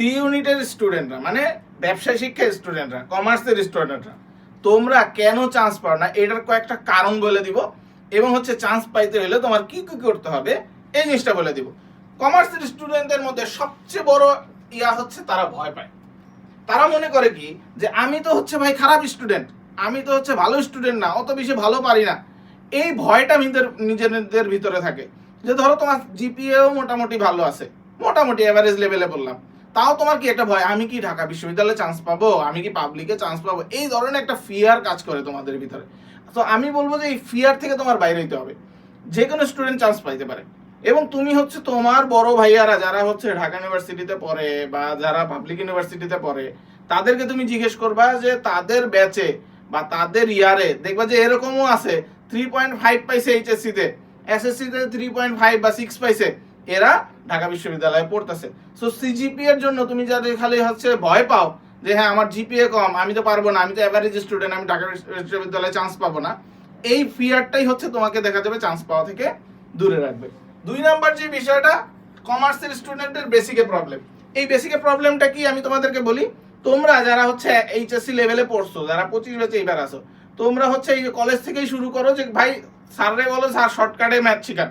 C ইউনিটের স্টুডেন্টরা মানে ব্যবসায় শিক্ষার স্টুডেন্টরা, কমার্সের স্টুডেন্টরা, তোমরা কেন চান্স পাও না? এটার কয়েকটা কারণ বলে দিব এবং হচ্ছে চান্স পাইতে হলে তোমার কি কি করতে হবে? এই জিনিসটা বলে দিব। কমার্সের স্টুডেন্টদের মধ্যে সবচেয়ে বড় ইয়া হচ্ছে তারা ভয় পায়। তারা মনে করে কি? যে আমি তো হচ্ছে ভাই খারাপ স্টুডেন্ট, আমি তো হচ্ছে ভালো স্টুডেন্ট না, অত বেশি ভালো পারি না। এই ভয়টা নিজের নিজেদের ভিতরে থাকে। যে ধরো তোমার জিপিএও মোটামুটি ভালো আছে, মোটামুটি এভারেজ লেভেলে বললাম। তাও তোমার কি একটা ভয়? আমি কি ঢাকা বিশ্ববিদ্যালয়ে চান্স পাবো? আমি কি পাবলিকে চান্স পাবো? এই ধরনের একটা ফিয়ার কাজ করে তোমাদের ভিতরে। তো আমি বলব যে এই ফিয়ার থেকে তোমার বাইরে হইতে হবে। যে কোনো স্টুডেন্ট চান্স পাইতে পারে। এবং তুমি হচ্ছে তোমার বড় ভাইয়ারা যারা হচ্ছে ঢাকা ইউনিভার্সিটিতে পড়ে বা যারা পাবলিক ইউনিভার্সিটিতে পড়ে, তাদেরকে তুমি জিজ্ঞেস করবা যে তাদের ব্যাচে বা তাদের ইয়ারে দেখবা যে এরকমও আছে থ্রি পয়েন্ট ফাইভ পাইছে এইচএসসি তে এসএসসি তে থ্রি পয়েন্ট ফাইভ বা সিক্স পাইছে। এরা ঢাকা বিশ্ববিদ্যালয়ে পড়তেছে। সো সিজিপি এর জন্য তুমি যাদের খালি হচ্ছে ভয় পাও যে হ্যাঁ আমার জিপিএ কম, আমি তো পারব না, আমি তো অ্যাভারেজ স্টুডেন্ট আমি ঢাকা বিশ্ববিদ্যালয়ে চান্স পাবো না। এই ফিয়ারটাই হচ্ছে তোমাকে দেখা যাবে চান্স পাওয়া থেকে দূরে রাখবে। দুই নাম্বার যে বিষয়টা কমার্সের স্টুডেন্টের বেসিকে প্রবলেম এই বেসিকে প্রবলেমটা কি? আমি তোমাদেরকে বলি, তোমরা যারা হচ্ছে এইচএসসি লেভেলে পড়ছো, যারা পঁচিশ ব্যাচে এইবার আসো তোমরা হচ্ছে এই কলেজ থেকেই শুরু করো যে, ভাই স্যাররে বলো স্যার শর্টকাটে ম্যাথ শিখান।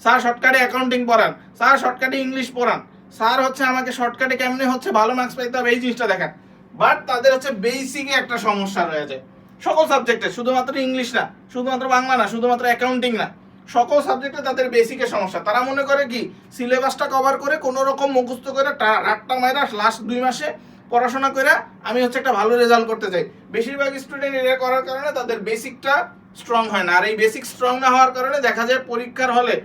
স্যার শর্টকাটে অ্যাকাউন্টিং পড়ান। স্যার শর্টকাটে ইংলিশ পড়ান। স্যার হচ্ছে আমাকে শর্টকাটে কেমনে হচ্ছে ভালো মার্কস পাইতে হবে এই জিনিসটা দেখান। বাট তাদের হচ্ছে বেসিকে একটা সমস্যা রয়েছে। সকল সাবজেক্টে শুধুমাত্র ইংলিশ না, শুধুমাত্র বাংলা না, শুধুমাত্র অ্যাকাউন্টিং না, সকল সাবজেক্টে তাদের বেসিকে সমস্যা। তারা মনে করে কি সিলেবাসটা কভার করে কোনো রকম মুখস্থ করে টা- মায়েরা লাস্ট দুই মাসে পড়াশোনা করে আমি হচ্ছে একটা ভালো রেজাল্ট করতে চাই। বেশিরভাগ স্টুডেন্ট এটা করার কারণে তাদের বেসিকটা স্ট্রং হয় না। আর এই বেসিক স্ট্রং না হওয়ার কারণে দেখা যায় পরীক্ষার হলে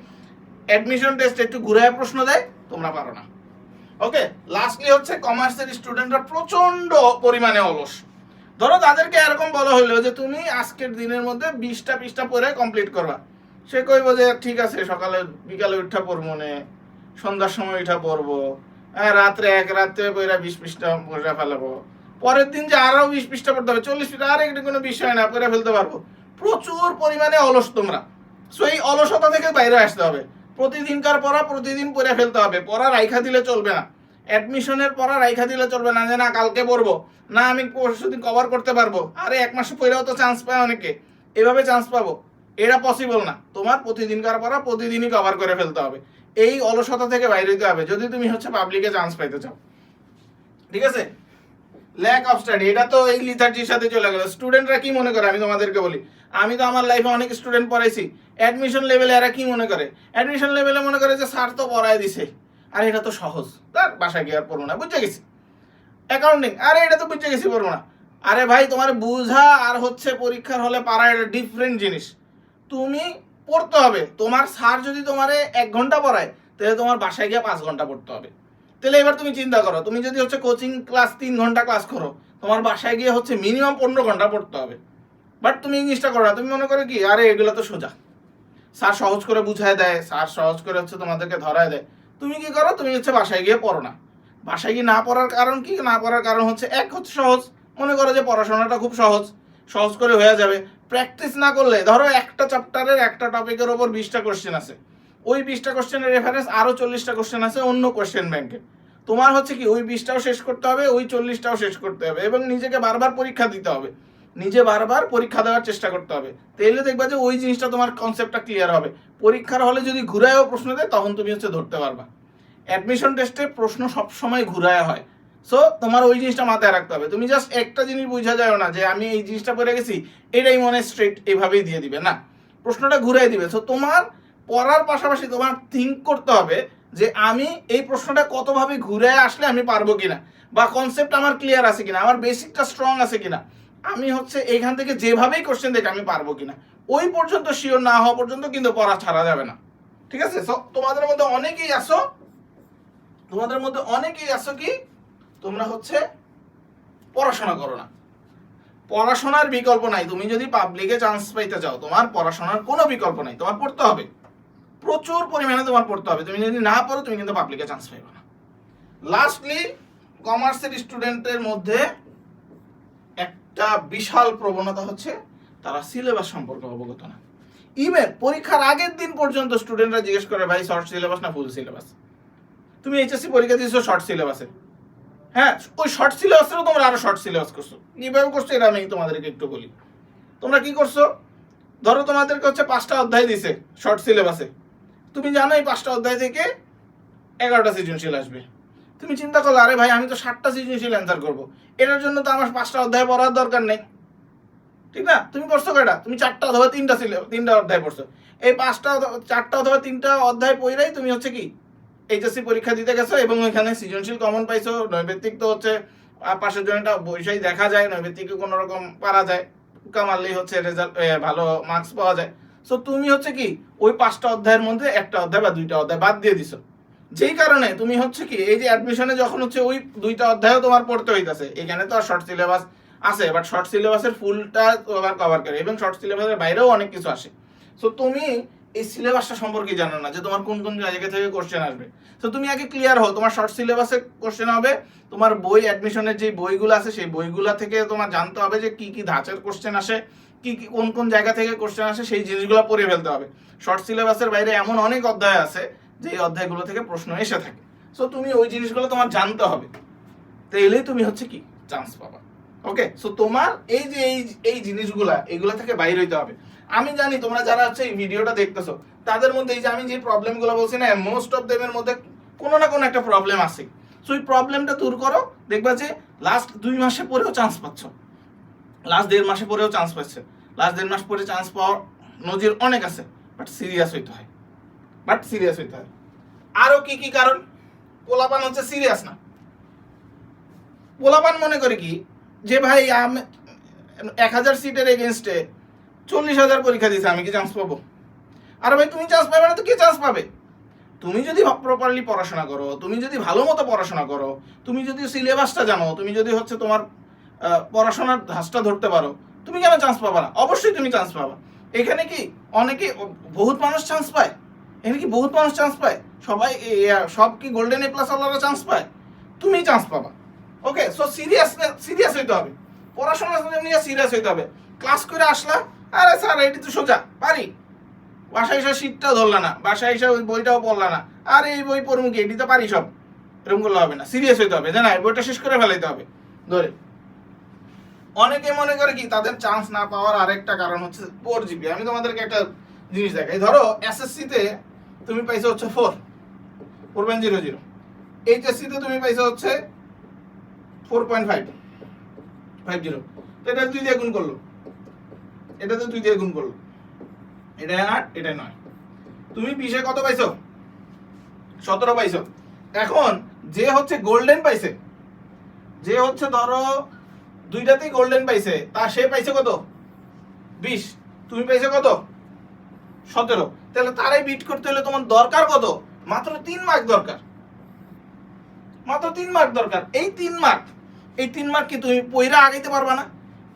অ্যাডমিশন টেস্ট একটু ঘুরে প্রশ্ন দেয় তোমরা পারো না। ওকে লাস্টলি হচ্ছে কমার্সের স্টুডেন্টরা প্রচণ্ড পরিমাণে অলস। ধরো তাদেরকে এরকম বলা হইল যে তুমি আজকের দিনের মধ্যে বিশটা পৃষ্ঠা পড়ে কমপ্লিট করবা। সে কইব যে ঠিক আছে সকালে বিকালে উঠা পড়ব নে সন্ধ্যার সময় উঠা পড়ব হ্যাঁ, রাত্রে এক রাত্রে পড়া বিশ পৃষ্ঠা পড়ে ফেলাবো। পরের দিন যে আরও বিশ পৃষ্ঠা পড়তে হবে চল্লিশ পৃষ্ঠা আর একটু কোনো বিষয় না পড়ে ফেলতে পারব। প্রচুর পরিমাণে অলস তোমরা। সো এই অলসতা থেকে বাইরে আসতে হবে। প্রতিদিনকার পড়া প্রতিদিন পড়ে ফেলতে হবে। পড়া রাইখা দিলে চলবে না। অ্যাডমিশনের পড়া রাইখা দিলে চলবে না যে, না, কালকে পড়ব। না, আমি পরশু দিন কভার করতে পারব। আরে, এক মাসে পড়েও তো চান্স পায় অনেকে। এভাবে চান্স পাবো। এটা পসিবল না। তোমার প্রতিদিনকার পড়া প্রতিদিনই কভার করে ফেলতে হবে। এই অলসতা থেকে বাইরে হতে হবে। যদি তুমি হচ্ছে পাবলিকে চান্স পাইতে চাও। ঠিক আছে? ল্যাক অফ স্টাডি এটা তো এই লিথার্জির সাথে চলে গেল। স্টুডেন্টরা কি মনে করে? আমি তোমাদেরকে বলি। আমি তো আমার লাইফে অনেক স্টুডেন্ট পড়াইছি। অ্যাডমিশন লেভেলে এরা কি মনে করে? অ্যাডমিশন লেভেলে মনে করে যে, স্যার তো পড়ায় দিছে। আর এটা তো সহজ। তার বাসায় গিয়ে আর পড়ব না বুঝতে গেছি। অ্যাকাউন্টিং আরে এটা তো বুঝতে গেছি, পড়ব না। আরে ভাই, তোমার বুঝা আর হচ্ছে পরীক্ষার হলে পারা এটা ডিফারেন্ট জিনিস। তুমি পড়তে হবে। তোমার স্যার যদি তোমারে এক ঘণ্টা পড়ায়, তাহলে তোমার বাসায় গিয়ে পাঁচ ঘণ্টা পড়তে হবে। তাহলে এবার তুমি চিন্তা করো, তুমি যদি হচ্ছে কোচিং ক্লাস তিন ঘণ্টা ক্লাস করো, তোমার বাসায় গিয়ে হচ্ছে মিনিমাম পনেরো ঘণ্টা পড়তে হবে। বাট তুমি ইংলিশটা করো না, তুমি মনে করো কি, আরে এগুলো তো সোজা। স্যার সহজ করে বুঝায় দেয়, স্যার সহজ করে হচ্ছে তোমাদেরকে ধরায় দেয়। তুমি কি করো, তুমি হচ্ছে বাসায় গিয়ে পড়ো না। বাসায় গিয়ে না পড়ার কারণ কি? না পড়ার কারণ হচ্ছে এক হচ্ছে সহজ। মনে করো যে পড়াশোনাটা খুব সহজ সহজ করে হয়ে যাবে। প্র্যাকটিস না করলে, ধরো একটা চ্যাপ্টারের একটা টপিকের ওপর বিশটা কোশ্চেন আছে। ওই বিশটা কোশ্চেনের রেফারেন্স আরও চল্লিশটা কোশ্চেন আছে অন্য কোশ্চেন ব্যাংকে তোমার হচ্ছে কি, ওই বিশটাও শেষ করতে হবে, ওই চল্লিশটাও শেষ করতে হবে এবং নিজেকে বারবার পরীক্ষা দিতে হবে। নিজে বারবার পরীক্ষা দেওয়ার চেষ্টা করতে হবে। তাহলে দেখবা যে ওই জিনিসটা তোমার কনসেপ্টটা ক্লিয়ার হবে। পরীক্ষার হলে যদি ঘুরায়ও প্রশ্ন দেয়, তখন তুমি হচ্ছে ধরতে পারবা। অ্যাডমিশন টেস্টে প্রশ্ন সবসময় ঘুরায় হয়। সো তোমার ওই জিনিসটা মাথায় রাখতে হবে। তুমি জাস্ট একটা জিনিস বোঝা যায় না যে, আমি এই জিনিসটা পড়ে গেছি, এটাই মনে স্ট্রেট এইভাবেই দিয়ে দিবে, না। প্রশ্নটা ঘুরাই দিবে। সো তোমার পড়ার পাশাপাশি তোমার থিঙ্ক করতে হবে যে আমি এই প্রশ্নটা কতভাবে ঘুরে আসলে আমি পারব কিনা? বা কনসেপ্ট আমার ক্লিয়ার আছে কিনা? আমার বেসিকটা স্ট্রং আছে কিনা? আমি হচ্ছে এইখান থেকে যেভাবেই কোশ্চেন দেখে আমি পারব কিনা? ওই পর্যন্ত শিওর না হওয়া পর্যন্ত কিন্তু পড়া ছাড়া যাবে না। ঠিক আছে? তোমাদের মধ্যে অনেকেই আসো তোমাদের মধ্যে অনেকেই আসো কি? তোমরা হচ্ছে পড়াশোনা করো না। পড়াশোনার বিকল্প নাই। তুমি যদি পাবলিকে চান্স পাইতে চাও, তোমার পড়াশোনার কোনো বিকল্প নাই। তোমার পড়তে হবে। প্রচুর পরিমাণে তোমার পড়তে হবে। তুমি যদি না পড়ো, তুমি কিন্তু পাবলিকে চান্স পাইবে না। লাস্টলি কমার্সের স্টুডেন্টের মধ্যে একটা বিশাল প্রবণতা হচ্ছে, তারা সিলেবাস সম্পর্কে অবগত না। ইভেন পরীক্ষার আগের দিন পর্যন্ত স্টুডেন্টরা জিজ্ঞেস করে, ভাই শর্ট সিলেবাস না ফুল সিলেবাস তুমি এইচএসসি পরীক্ষা দিয়েছ শর্ট সিলেবাসে হ্যাঁ ওই শর্ট সিলেবাসেরও তোমরা আরও শর্ট সিলেবাস করছ। কীভাবে করছ, এটা আমি তোমাদেরকে একটু বলি। তোমরা কি করছ? ধরো তোমাদেরকে হচ্ছে পাঁচটা অধ্যায় দিছে শর্ট সিলেবাসে তুমি জানো এই পাঁচটা অধ্যায় থেকে এগারোটা সৃজনশীল আসবে। তুমি চিন্তা করলে আরে ভাই, আমি তো ষাটটা সৃজনশীল অ্যান্সার করব। এটার জন্য তো আমার পাঁচটা অধ্যায় পড়ার দরকার নেই। ঠিক না? তুমি পড়ছো কয়টা? তুমি চারটা অথবা তিনটা ছিল, তিনটা অধ্যায় পড়ছো। এই পাঁচটা চারটা অথবা তিনটা অধ্যায় পড়েই তুমি হচ্ছে কি? এইচএসসি পরীক্ষা দিতে গেছো এবং ওইখানে সৃজনশীল কমন পাইছো নৈবেত্তিক তো হচ্ছে পাশের জনটা বৈশাই দেখা যায় নৈবেত্তিকে কোনো রকম পারা যায়। কামালেই হচ্ছে রেজাল্ট ভালো মার্কস পাওয়া যায়। সো তুমি হচ্ছে কি, ওই পাঁচটা অধ্যায়ের মধ্যে একটা অধ্যায় বা দুইটা অধ্যায় বাদ দিয়ে দিছো। যেই কারণে তুমি হচ্ছে কি, এই যে অ্যাডমিশনে যখন হচ্ছে ওই দুইটা অধ্যায়ও তোমার পড়তে হইতাছে, এখানে তো আর শর্ট সিলেবাস আছে বাট শর্ট সিলেবাসের ফুলটা তোমার কভার করে, এবং শর্ট সিলেবাসের বাইরেও অনেক কিছু আসে। সো তুমি এই সিলেবাসটা সম্পর্কে জানো না যে তোমার কোন কোন জায়গা থেকে কোশ্চেন আসবে। তো তুমি আগে ক্লিয়ার হও, তোমার শর্ট সিলেবাসে কোশ্চেন হবে, তোমার বই অ্যাডমিশনের যে বইগুলো আছে, সেই বইগুলো থেকে তোমার জানতে হবে যে কি কি ধাঁচের কোশ্চেন আসে, কি কি, কোন কোন জায়গা থেকে কোশ্চেন আসে, সেই জিনিসগুলো পড়ে ফেলতে হবে। শর্ট সিলেবাসের বাইরে এমন অনেক অধ্যায় আছে, যে এই অধ্যায়গুলো থেকে প্রশ্ন এসে থাকে। সো তুমি ওই জিনিসগুলো তোমার জানতে হবে। তাইলেই তুমি হচ্ছে কি? চান্স পাবা। ওকে সো তোমার এই যে, এই এই জিনিসগুলা, এগুলা থেকে বাইরে হইতে হবে। আমি জানি তোমরা যারা হচ্ছে এই ভিডিওটা দেখতেছো, তাদের মধ্যে এই যে আমি যে প্রবলেমগুলো বলছি না মোস্ট অফ দেমের মধ্যে কোনো না কোনো একটা প্রবলেম আছে। সো এই প্রবলেমটা দূর করো, দেখবা যে লাস্ট দুই মাসে পরেও চান্স পাচ্ছ। লাস্ট দেড় মাসে পরেও চান্স পাচ্ছে। লাস্ট দেড় মাস পরে চান্স পাওয়ার নজির অনেক আছে বাট সিরিয়াস হইতে হয়। বাট সিরিয়াস হইতে হয়। আরও কি কি কারণ? পোলাপান হচ্ছে সিরিয়াস না। পোলাপান মনে করে কি? যে ভাই এক হাজার সিটের এগেনস্টে চল্লিশ হাজার পরীক্ষা দিয়েছে, আমি কি চান্স পাবো? আর ভাই, তুমি চান্স পাবে না তো কে চান্স পাবে? তুমি যদি প্রপারলি পড়াশোনা করো, তুমি যদি ভালো মতো পড়াশোনা করো, তুমি যদি সিলেবাসটা জানো, তুমি যদি হচ্ছে তোমার পড়াশোনার ধাঁচটা ধরতে পারো, তুমি কেন চান্স পাবা না? অবশ্যই তুমি চান্স পাবা। এখানে কি অনেকে বহুত মানুষ চান্স পায়? এখানে কি বহুত মানুষ চান্স পায়? সবাই সব কি গোল্ডেন এ প্লাস আল্লাহরা চান্স পায়? তুমি চান্স পাবা। ওকে সো সিরিয়াস সিরিয়াস হইতে হবে। পড়াশোনা নিয়ে সিরিয়াস হইতে হবে। ক্লাস করে আসলা আরে স্যার, এটি তো সোজা পারি বাসায় এসে শীতটা ধরলা না, বাসায় এসে ওই বইটাও পড়লা না। আর, এই বই পড়ব কি? এটি তো পারি সব। এরকম করলে হবে না সিরিয়াস হইতে হবে। জানা বইটা শেষ করে ফেলাইতে হবে। ধরে। অনেকে মনে করে কি, তাদের চান্স না পাওয়ার আরেকটা কারণ হচ্ছে ফোর জিবি আমি তোমাদেরকে একটা জিনিস দেখাই। ধরো এসএসসি তে তুমি পাইছো হচ্ছে four four point zero zero HSC তে তুমি পাইছো হচ্ছে four point five five zero এটা দুই দিয়ে গুণ করল। এটাতে দুই দিয়ে গুণ করল। এটা আট, এটা নয়। তুমি বিশে কত পাইছো? সতেরো পাইছো। এখন যে হচ্ছে গোল্ডেন পাইছে, যে হচ্ছে ধরো দুইটাতেই গোল্ডেন পাইছে, তা সে পাইছে কত? বিশ। তুমি পাইছো কত? সতেরো। তাহলে তারাই বিট করতে হলে তোমার দরকার কত? মাত্র তিন মার্ক দরকার। মাত্র তিন মার্ক দরকার। এই তিন মার্ক এই তিন মার্ক কি তুমি পয়রা আগাইতে পারবা না?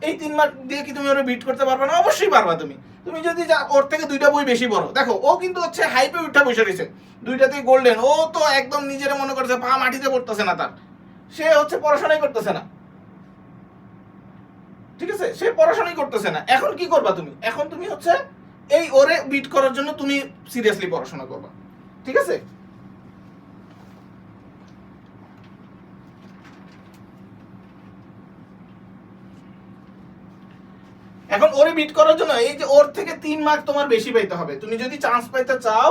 এই তিন মার্ক দিয়ে কি তুমি ওরা বিট করতে পারবে না? অবশ্যই পারবা তুমি। তুমি যদি ওর থেকে দুইটা বই বেশি পড়ো। দেখো, ও কিন্তু হচ্ছে হাইপে উঠা বসে রয়েছে। দুইটাতেই গোল্ডেন ও তো একদম নিজের মনে করছে, পা মাটিতে পড়তেছে না তার। সে হচ্ছে পড়াশোনাই করতেছে না। ঠিক আছে? সে পড়াশোনাই করতেছে না। এখন কি করবা তুমি? এখন তুমি হচ্ছে এই ওরে বিট করার জন্য তুমি সিরিয়াসলি পড়াশোনা করবা। ঠিক আছে এখন ওরে বিট করার জন্য এই যে ওর থেকে তিন মার্ক তোমার বেশি পাইতে হবে। তুমি যদি চান্স পাইতে চাও,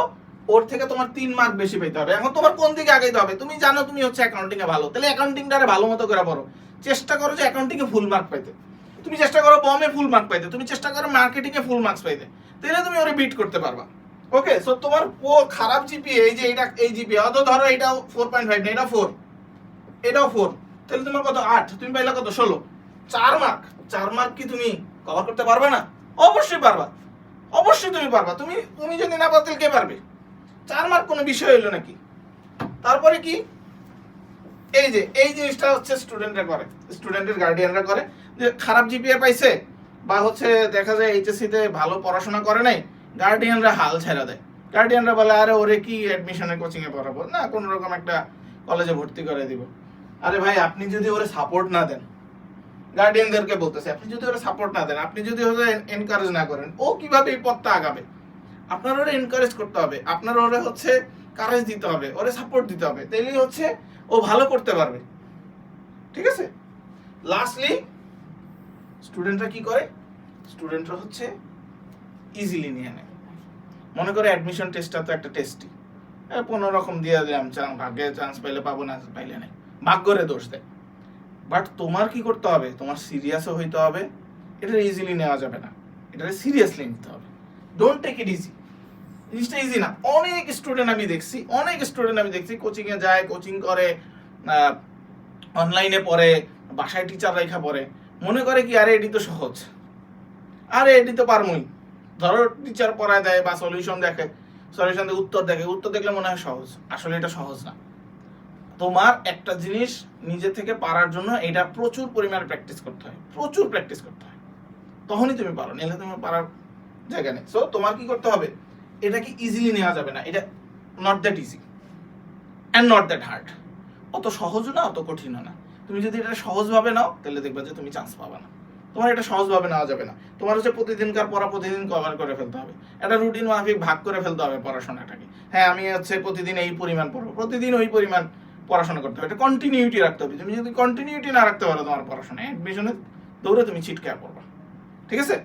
ওর থেকে তোমার তিন মার্ক বেশি পাইতে হবে। এখন তোমার কোন দিকে আগাইতে হবে? তুমি জানো তুমি হচ্ছে অ্যাকাউন্টিং এ ভালো। তাহলে অ্যাকাউন্টিংটারে ভালো মতো করে পড়ো। চেষ্টা করো যে অ্যাকাউন্টিং এ ফুল মার্ক পাইতে। তুমি চেষ্টা করো বমে ফুল মার্ক পাইতে। তুমি চেষ্টা করো মার্কেটিং এ ফুল মার্কস পাইতে। তাহলে তুমি ওরে বিট করতে পারবা। ওকে সো তোমার ও খারাপ জিপিএ এই যে এটা, এই জিপিএ অত ধরো এটা ফোর পয়েন্ট ফাইভ না এটা ফোর এটাও ফোর তাহলে তোমার কত? আট। তুমি পাইলা কত? ষোলো। চার মার্ক চার মার্ক কি তুমি কভার করতে পারবে না? অবশ্যই পারবা। অবশ্যই তুমি পারবা। তুমি তুমি যদি না পারো তাহলে কে পারবে, চার মার্ক কোনো বিষয় হইল নাকি? তারপরে কি? এই যে, এই জিনিসটা হচ্ছে স্টুডেন্টরা করে। স্টুডেন্টের গার্ডিয়ানরা করে যে খারাপ জিপিএ পাইছে বা হচ্ছে দেখা যায় এইচএসসি তে ভালো পড়াশোনা করে নাই গার্ডিয়ানরা হাল ছেড়ে দেয়। গার্ডিয়ানরা বলে, আরে ওরে কি অ্যাডমিশনের কোচিং এ পড়াবো? না, কোনো রকম একটা কলেজে ভর্তি করে দিব। আরে ভাই, আপনি যদি ওরে সাপোর্ট না দেন গার্ডিয়ানদেরকে বলতেছে, আপনি যদি ওরা সাপোর্ট না দেন, আপনি যদি ওরা এনকারেজ না করেন, ও কীভাবে এই পথটা আগাবে? আপনার ওরা এনকারেজ করতে হবে, আপনার ওরা হচ্ছে কারেজ দিতে হবে, ওরে সাপোর্ট দিতে হবে তাইলেই হচ্ছে ও ভালো করতে পারবে। ঠিক আছে? লাস্টলি স্টুডেন্টরা কি করে? স্টুডেন্টরা হচ্ছে ইজিলি নিয়ে নেয়। মনে করে অ্যাডমিশন টেস্টটা তো একটা টেস্টই কোনো রকম দিয়ে দিলাম ভাগ্যে চান্স পাইলে পাবো না পাইলে নেই। ভাগ্যরে দোষ দেয়। বাট তোমার কি করতে হবে? তোমার সিরিয়াসও হইতে হবে। এটা ইজিলি নেওয়া যাবে না। এটা সিরিয়াসলি নিতে হবে। ডোন্ট টেক ইট ইজি জিনিসটা ইজি না। অনেক স্টুডেন্ট আমি দেখছি, অনেক স্টুডেন্ট আমি দেখছি কোচিংয়ে যায় কোচিং করে অনলাইনে পড়ে, বাসায় টিচার রেখা পড়ে। মনে করে কি, আরে, এটি তো সহজ। আরে, এটি তো পারমই। ধরো টিচার পড়ায় দেয় বা সলিউশন দেখে। সলিউশন উত্তর দেখে। উত্তর দেখলে মনে হয় সহজ। আসলে এটা সহজ না। তোমার একটা জিনিস নিজে থেকে পারার জন্য এটা প্রচুর পরিমাণে প্র্যাকটিস করতে হয়। প্রচুর প্র্যাকটিস করতে হয়। তখনই তুমি পারো, নাহলে তুমি পারার জায়গা নেই। সো তোমার কি করতে হবে? এটাকে ইজিলি নেওয়া যাবে না। এটা not that easy and not that hard অত সহজও না, অত কঠিনও না। তুমি যদি এটা সহজভাবে নাও, তাহলে দেখবে যে তুমি চান্স পাবে না। তোমার এটা সহজভাবে নেওয়া যাবে না। তোমার হচ্ছে প্রতিদিনকার পড়া প্রতিদিন কভার করে ফেলতে হবে। একটা রুটিন মাফিক ভাগ করে ফেলতে হবে পড়াশোনাটাকে। হ্যাঁ আমি হচ্ছে প্রতিদিন এই পরিমাণ পড়ব, প্রতিদিন ওই পরিমাণ পড়াশোনা করতে হবে, এটা কন্টিনিউটি রাখতে হবে। তুমি যদি কন্টিনিউটি না রাখতে পারো তোমার পড়াশোনায় অ্যাডমিশনে দৌড়ে তুমি ছিটকে পড়বা। ঠিক আছে?